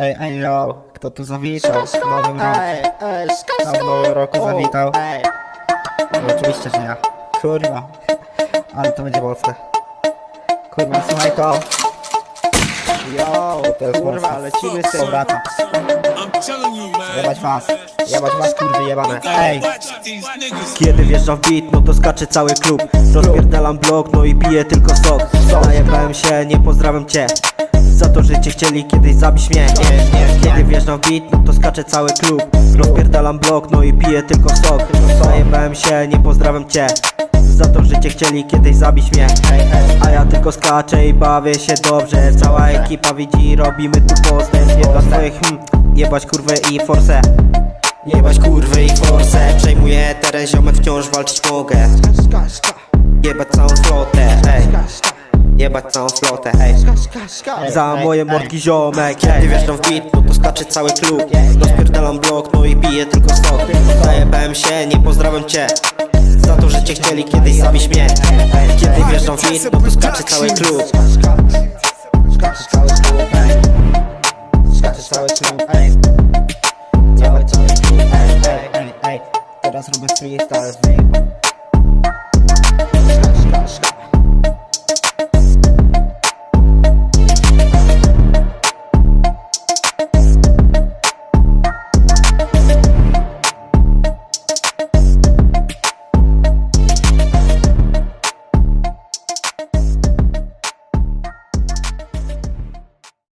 Ej, ej, yo, kto tu zawitał w nowym roku? W nowym roku zawitał. No, oczywiście, że ja. Kurwa. Ale to będzie mocne. Kurwa, słuchaj to. Yo, to jest kurwa, lecimy z powrotem. I'm telling you, man. Jebać was. Jebać was, kurwy jebane. Ej. Kiedy wjeżdżam w beat, no to skacze cały klub Rozpierdalam blok, no i piję tylko sok Najebałem się, nie pozdrawiam cię Za to, że cię chcieli kiedyś zabić mnie. Kiedy wjeżdżam w beat, no to skacze cały klub. Rozpierdalam blok, no i piję tylko sok. Najebałem się, nie pozdrawiam cię. Za to, że cię chcieli kiedyś zabić mnie. A ja tylko skaczę i bawię się dobrze. Cała ekipa widzi, robimy tu postęp Nie dla swoich, hmm, jebać kurwę i forsę. Jebać kurwy i forsę. Przejmuję teren, ziomek wciąż walczyć mogę. Jebać całą flotę, ej Jebać całą flotę, ej Za moje mordki ziomek, Kiedy wjeżdżam w beat, no to skacze cały klub Rozpierdalam blok, no i piję tylko sok Zajebałem się, nie pozdrawiam cię Za to, że cię chcieli kiedyś zabić mnie Kiedy wjeżdżam w beat, no to skacze cały klub Skacze cały klub, ej. Skacze cały klub, ej. Jebać cały klub, ej, ej, ej, ej. Teraz robię freestyle z nim. Skacz, skacz, skacz.